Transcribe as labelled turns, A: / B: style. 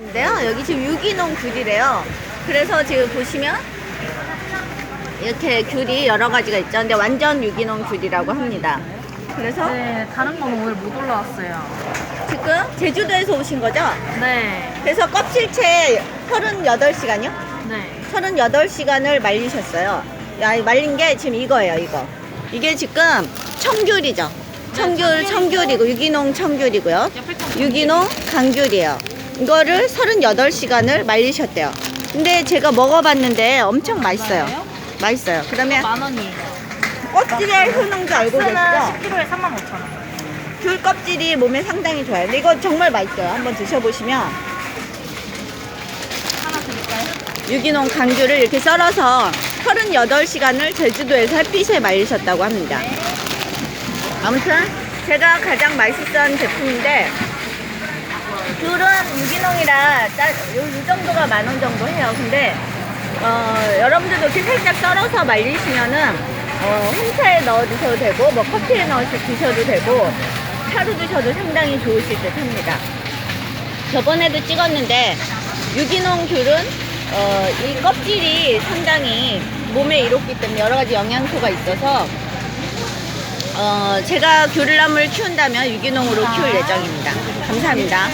A: 인데요. 여기 지금 유기농 귤이래요. 그래서 지금 보시면 이렇게 귤이 여러 가지가 있죠. 근데 완전 유기농 귤이라고 합니다. 그래서
B: 네, 다른 건 오늘 못 올라왔어요.
A: 지금 제주도에서 오신 거죠?
B: 네,
A: 그래서 껍질채 38시간이요?
B: 네.
A: 38시간을 말리셨어요. 야, 이 말린 게 지금 이거예요, 이거. 이게 지금 청귤이죠. 청귤, 청귤이고, 유기농 청귤이고요.
B: 옆에 거
A: 유기농 강귤이에요. 이거를 38시간을 말리셨대요. 근데 제가 먹어봤는데 엄청 맛있어요. 맛있어요. 그러면
B: 만 원이에요.
A: 껍질의 효능도 알고
B: 박스는
A: 계시죠?
B: 10kg에 3만 5천 원.
A: 귤 껍질이 몸에 상당히 좋아요. 근데 이거 정말 맛있어요. 한번 드셔보시면
B: 하나 드릴까요?
A: 유기농 강귤을 이렇게 썰어서 38시간을 제주도에서 햇빛에 말리셨다고 합니다. 아무튼 제가 가장 맛있었던 제품인데 귤은 유기농이라 이 정도가 만 원 정도 해요. 근데 어, 여러분들도 이렇게 살짝 썰어서 말리시면은 어, 홍차에 넣어 드셔도 되고 뭐 커피에 넣어서 드셔도 되고 차로 드셔도 상당히 좋으실 듯 합니다. 저번에도 찍었는데 유기농 귤은 어, 이 껍질이 상당히 몸에 이롭기 때문에 여러 가지 영양소가 있어서 어, 제가 귤나무를 키운다면 유기농으로 키울 예정입니다. 감사합니다.